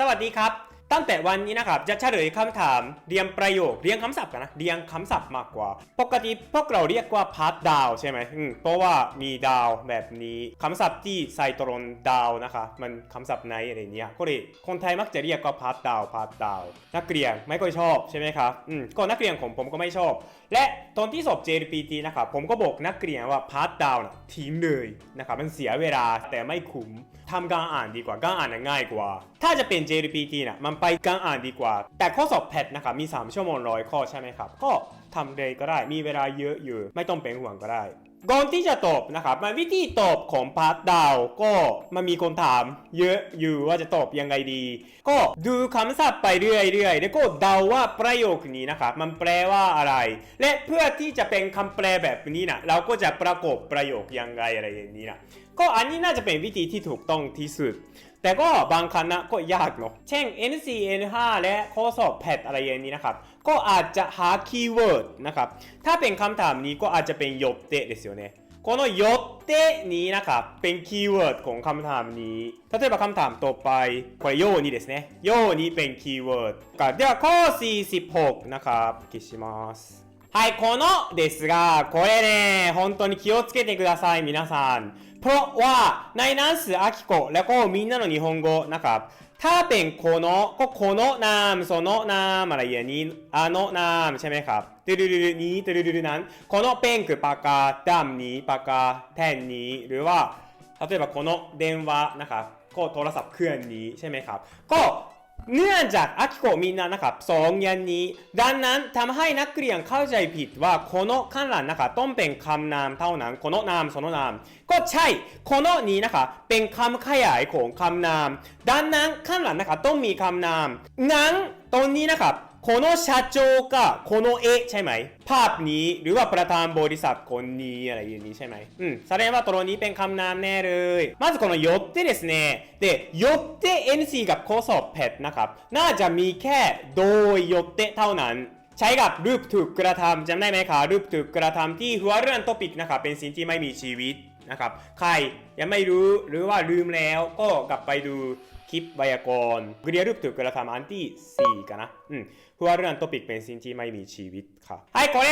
สวัสดีครับ ตั้งแต่วันนี้นะครับ จะเฉลยคำถามเรียงประโยคเรียงคำศัพท์กันนะเรียงคำศัพท์มากกว่า ปกติพวกเราเรียกว่าพาร์ทดาวใช่ไหมอืมเพราะว่ามีดาวแบบนี้คำศัพท์ที่ใส่ตรงดาวนะคะ มันคำศัพท์ไหนอะไรเนี้ยก็เลยคนไทยมักจะเรียกว่าพาร์ทดาวพาร์ทดาวนักเรียนไม่ค่อยชอบใช่ไหมครับอืมก็นักเรียนของผมก็ไม่ชอบ และตอนที่สอบ JLPT นะครับผมก็บอกนักเรียนว่าพาร์ทดาวนะทิ้งเลยนะครับมันเสียเวลาแต่ไม่คุ้ม ทำการอ่านดีกว่าการอ่านง่ายกว่า ถ้าจะเป็น JLPT นะมันไปการอ่านดีกว่า แต่ข้อสอบแพทนะครับมี 3 ชั่วโมงร้อยข้อใช่ไหมครับ ก็ทำเลยก็ได้มีเวลาเยอะอยู่ ไม่ต้องเป็นห่วงก็ได้ ก่อนที่จะตอบนะครับมาวิธีตอบของพาร์ทดาวก็มันมีคนถาม เยอะอยู่ว่าจะตอบยังไงดี ก็ดูคำศัพท์ไปเรื่อยๆแล้วก็เดาว่าประโยคนี้นะครับมันแปลว่าอะไร และเพื่อที่จะเป็นคำแปลแบบนี้นะเราก็จะประกอบประโยคยังไงอะไรอย่างนี้นะก็อันนี้น่าจะเป็นวิธีที่ถูกต้องที่สุด แต่ก็บางคณะก็ยากเนาะ เช่น NC N5 และข้อสอบแพทอะไรอย่างนี้นะครับ ก็อาจจะหาคีย์เวิร์ดนะครับ ถ้าเป็นคำถามนี้ก็อาจจะเป็นยっเですよねこのよってนี้นะครับ เป็นคีย์เวิร์ดของคำถามนี้ 例えばคำถามต่อไปこれようにですねようにเป็นคีย์เวิร์ดครับではข้อ 46 นะครับ消しますはい、このですが、これね、本当に気をつけてください、皆さん。 เพราะว่าในหนังสืออากิโกะแล้วก็มินนาโนนิฮงโกนะครับ ถ้าเป็นโคโนะก็โคโนะนามโซโนะนามอะไรอย่างนี้อาโนะนามใช่ไหมครับตืดๆๆนี้ตืดๆๆนั้นโคโนะเป็นคือปากกาดำนี้ปากกาแท่นนี้ หรือว่า例えばこの電話นะครับก็โทรศัพท์เครื่องนี้ใช่ไหมครับ ก็ เนื่องจากอากิโกะมีนานะครับสองอย่างนี้ ดังนั้นทำให้นักเรียนเข้าใจผิดว่าโคโนะข้างหลังนะครับต้องเป็นคำนามเท่านั้นโคโนนามโซโนนาม ก็ใช่โคโนนี้นะคะเป็นคำขยายของคำนาม ดังนั้นข้างหลังนะคะต้องมีคำนามงั้นตรงนี้นะครับ โคโนะ社長กับโคโนะเอะใช่ไหม ภาพนี้หรือว่าประธานบริษัทคนนี้อะไรอย่างนี้ใช่ไหมอืมแสดงว่าตรงนี้เป็นคำนามแน่เลยまずこのよってですねでよって NC กับข้อสอบแพทนะครับ น่าจะมีแค่โดยよってเท่านั้น ใช้กับรูปถูกกระทำจำได้ไหมคะรูปถูกกระทำที่หัวเรื่องท็อปิกนะครับเป็นสิ่งที่ไม่มีชีวิตนะครับใครยังไม่รู้หรือว่าลืมแล้วก็กลับไปดู คลิปไวยากรณ์กริยารูปถูกกระทำอันที่4กันนะอืมหัวเรื่องท็อปิกเป็นสิ่งที่ไม่มีชีวิตครับはいこれ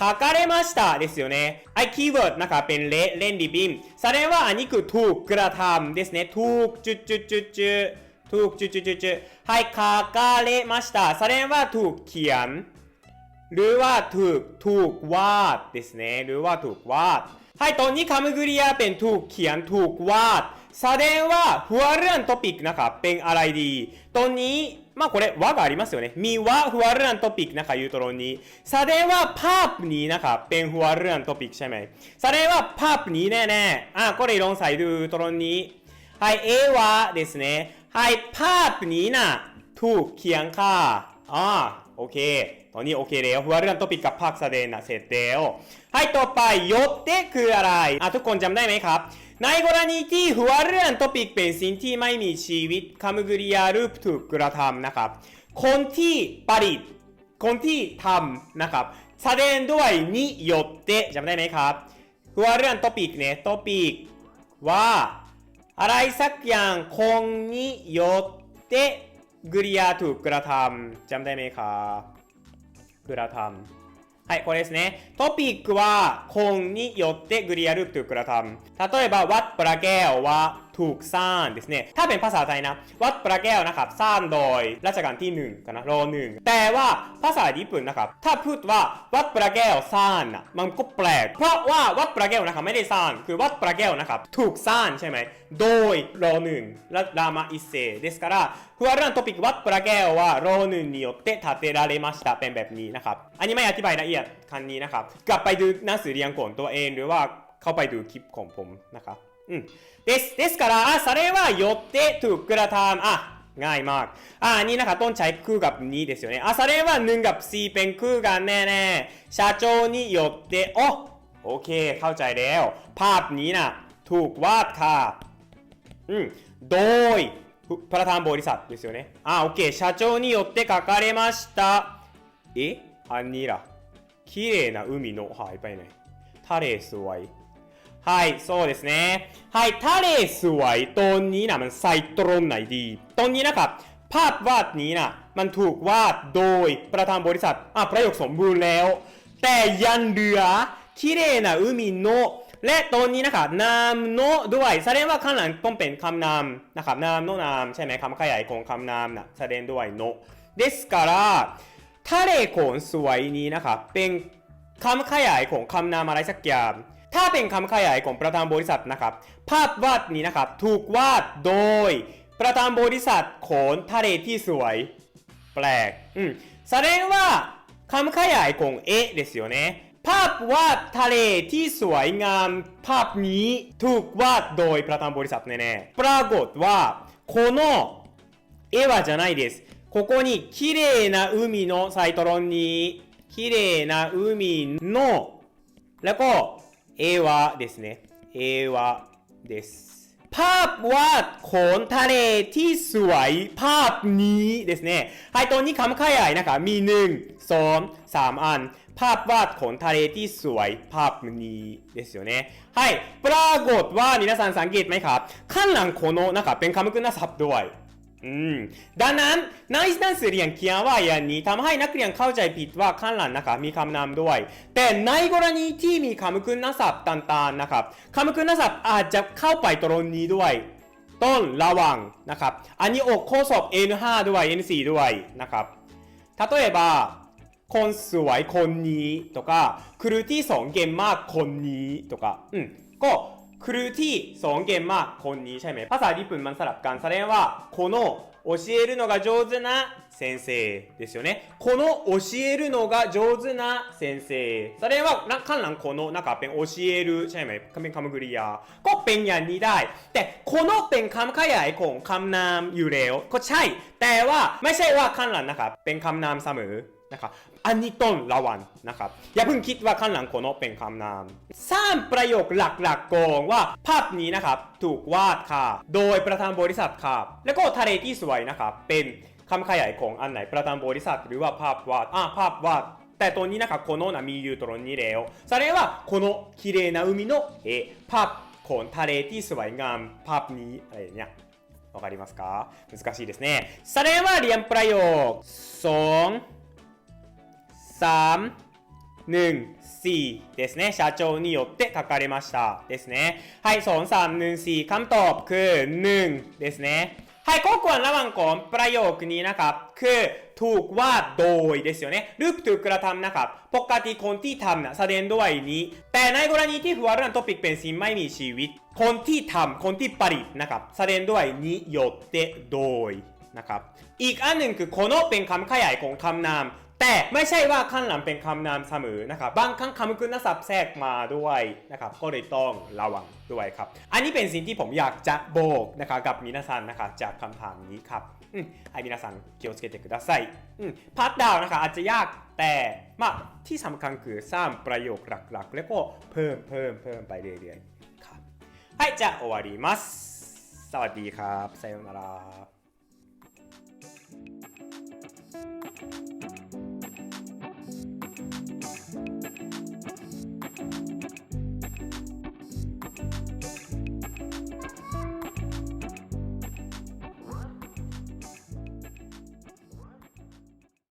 書かれましたですよねはいคีย์เวิร์ดนะครับเป็นเละเล่นดีบิมแสดงว่าอันนี้คือถูกกระทำですねถูกจุดจุดจุดจุดถูกจุดจุดจุดจุดはい書かれましたแสดงว่าถูกเขียน หรือว่าถูกถูกวาดですねหรือว่าถูกวาดはいตอนนี้คำกริยาเป็นถูกเขียนถูกวาด แสดงว่าหัวเรื่องท็อปิกนะครับเป็นอะไรดีตอนนี้まあこれ和がありますよねมีว่าหัวเรื่องท็อปิกนะครับอยู่ตรงนี้แสดงว่าภาพนี้นะครับเป็นหัวเรื่องท็อปิกใช่ไหมแสดงว่าภาพนี้แน่ๆอ่ะก็เลยลองใส่ดูตรงนี้はい絵はですねはいภาพนี้นะถูกเขียนค่ะอ่าโอเค ตอนนี้โอเคแล้วหัวเรื่องท็อปิกกับภาคแสดงนะเสร็จแล้วให้ต่อไปย ในกรณีที่หัวเรื่องท็อปิกเป็นสิ่งที่ไม่มีชีวิตคำกริยารูปถูกกระทำนะครับ คนที่ผลิตคนที่ทำนะครับ แสดงด้วยนิยตเตจำได้ไหมครับ หัวเรื่องท็อปิกเนี่ยท็อปิกว่า อะไรสักอย่างคงนิยตเตกริยาถูกกระทำจำได้ไหมครับกระทำ はい、これですね。トピックは、コーンによってグリアルっていうくン。例えば、what ラケオは、 ถูกสร้างですねถ้าเป็นภาษาไทยนะ วัดประแก้วนะครับ สร้างโดยรัชกาลที่หนึ่งกันนะรอหนึ่งแต่ว่าภาษาญี่ปุ่นนะครับ ถ้าพูดว่าวัดประแก้วสร้างนะมันก็แปลก เพราะว่าวัดประแก้วนะครับไม่ได้สร้างคือวัดประแก้วนะครับ ถูกสร้างใช่ไหม โดยรอหนึ่งและรามาอิเซですからหัวเรื่องトピックวัดประแก้วว่ารอหนึ่งによって建てられましたเป็นแบบนี้นะครับ อันนี้ไม่อธิบายละเอียดคันนี้นะครับ กลับไปดูหนังสือเรียนของตัวเองหรือว่าเข้าไปดูคลิปของผมนะครับ อืมですですからอ่ะそれはよってถูกกระทำอ่ะง่ายมาก อ่ะอันนี้นะครับต้องใช้คู่กับนี้ですよねอ่ะそれは1กับ4เป็นคู่กันแน่ๆ社長によってโอ้โอเค เข้าใจแล้ว ภาพนี้นะถูกวาดค่ะ อืมโดยประธานบริษัทですよねอ่าโอเค社長によって書かれましたえอันนี้ล่ะ綺麗な海のหายไปไหนทะเลสวย はいそうですねはいทะเลสวยตรงนี้นะมันใส่ตรงไหนดีตรงนี้นะครับ ภาพวาดนี้นะมันถูกวาดโดยประธานบริษัทอ่ะประโยคสมบูรณ์แล้ว แต่ยันเหลือคิเรนะอุมิโนะและตอนนี้นะครับนามโนะด้วยแสดงว่าข้างหลังต้องเป็นคำนามนะครับนามโนะนามใช่ไหมคำขยายของคำนามนะแสดงด้วยโนะですからทะเลโขนสวยนี้นะครับเป็นคำขยายของคำนามอะไรสักอย่าง ถ้าเป็นคำขยายของประธานบริษัทนะครับ ภาพวาดนี้นะครับถูกวาดโดยประธานบริษัทโขนทะเลที่สวย แปลก อืมแสดงว่าคำขยายของเอะですよねภาพวาดทะเลที่สวยงาม ภาพนี้ถูกวาดโดยประธานบริษัทแน่ๆปรากฏว่าこの絵はじゃないですここに綺麗な海のサイトロンに綺麗な海のแล้วก็ เอวะですねเอวะですภาพวาดโขนทะเลที่สวยภาพนี้ですねはいตอนนี้คำขยายนะครับมีหนึ่งสองสามอัน ภาพวาดโขนทะเลที่สวยภาพนี้ですよねはいปรากฏว่า皆さんสังเกตไหมครับข้างหลังโคโนะนะครับเป็นคำคุณศัพท์ด้วย อืมดังนั้นในหนังสือเรียนเขียนว่าอย่างนี้ทำให้นักเรียนเข้าใจผิดว่าข้างหลังนะครับมีคำนามด้วย แต่ในกรณีที่มีคำคุณศัพท์ต่างๆนะครับคำคุณศัพท์อาจจะเข้าไปตรงนี้ด้วย ต้นระวังนะครับ อันนี้ออกข้อสอบ N5 ด้วย N4 ด้วยนะครับ例えばคนสวยคนนี้とかครูที่สอนเก่งมากคนนี้とかอืมก็ ครูที่สอนเก่งมากคนนี้ใช่ไหมภาษาญี่ปุ่นมันสลับกันแสดงว่าこの教えるのが上手な先生ですよねこの教えるのが上手な先生แสดงว่าข้างหลังこのนะครับเป็น教えるใช่ไหมเป็นคำกริยา ก็เป็นอย่างนี้ได้ แต่このเป็นคำขยายของคำนามอยู่แล้วก็ใช่ แต่ว่าไม่ใช่ว่าข้างหลังนะครับเป็นคำนามเสมอ นะครับอันนี้ต้องระวังนะครับ อย่าเพิ่งคิดว่าข้างหลังโคโนะเป็นคำนามสร้างประโยคหลักๆก่อนว่าภาพนี้นะครับถูกวาดค่ะ โดยประธานบริษัทค่ะ แล้วก็ทะเลที่สวยนะครับเป็นคำขยายของอันไหนประธานบริษัทหรือว่าภาพวาดอ่าภาพวาด แต่ตัวนี้นะครับこのนะมีอยู่ตรงนี้แล้วแสดงว่าこの綺麗な海の絵ภาพของทะเลที่สวยงามภาพนี้อะไรอย่างเงี้ยわかりますか難しいですねแสดงว่าเรียนประโยค2 3 1 4ですね社長によって書かれましたですねはい2 3 1 4คำตอบคือ1ですねはいข้อควรระหว่างของประโยคนี้นะครับ คือถูกวาดโดยですよねรูปถูกกระทำนะครับปกติคนที่ทำนะแสดงด้วยนี้ แต่ในกรณีที่หัวเรื่องท็อปิกเป็นสิ่งไม่มีชีวิต คนที่ทำคนที่ผลิตนะครับแสดงด้วยนี้よってโดยนะครับ อีกอันหนึ่งคือこのเป็นคำขยายของคำนาม แต่ไม่ใช่ว่าข้างหลังเป็นคำนามเสมอนะครับบางครั้งคำคุณศัพท์แทรกมาด้วยนะครับก็เลยต้องระวังด้วยครับ อันนี้เป็นสิ่งที่ผมอยากจะบอกนะครับกับมินาซันนะครับจากคำถามนี้ครับอืมให้มินาซัน気をつけてくださいอืมพาร์ทดาวนะครับอาจจะยากแต่มาที่สำคัญคือสร้างประโยคหลักๆ แล้วก็เพิ่มเพิ่มเพิ่มไปเรื่อยๆครับはいじゃあ終わりますสวัสดีครับさようなら